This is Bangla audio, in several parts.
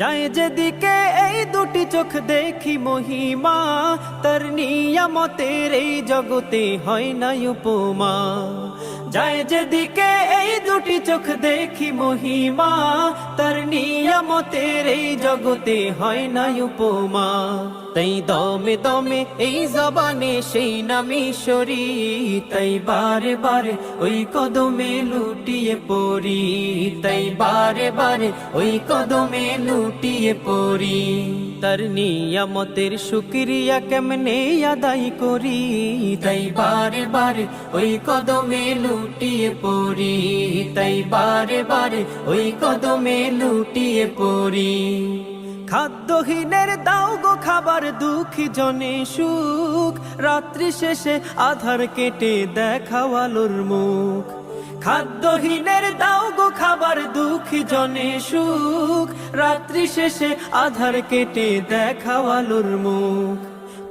যায় যেদিকে এই দুটি চোখ দেখি মহিমা তার নিয়ামতের এই জগতে হয় না উপমা যায় যেদিকে এই দুটি চোখ দেখি মহিমা, তার নিয়ামতের এই জগতে হয় না উপমা। তাই দমে দমে এই জবানে সেই নামি তাই বারে বারে ওই কদমে লুটিয়ে পড়ি, তাই বারে বারে ওই কদমে লুটিয়ে পড়ি। তার নিয়ামতের শুক্রিয়া কেমনে আদায় করি, তাই বারে বারে ওই কদমে লুটিয়ে পড়ি, তাই বারে বারে ওই কদমে লুটিয়ে পড়ি। খাদ্যহীনের দাও গো খাবার, দুঃখী জনে সুখ। রাত্রি শেষে আধার কেটে দেখাও আলোর মুখ। খাদ্যহীনের দাও গো খাবার, দুঃখী জনে সুখ। রাত্রি শেষে আধার কেটে দেখাও আলোর মুখ।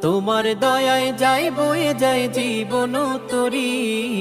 তোমার দয়ায় যাই বয়ে যায় জীবন তরি।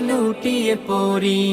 লুটিয়ে পড়ি।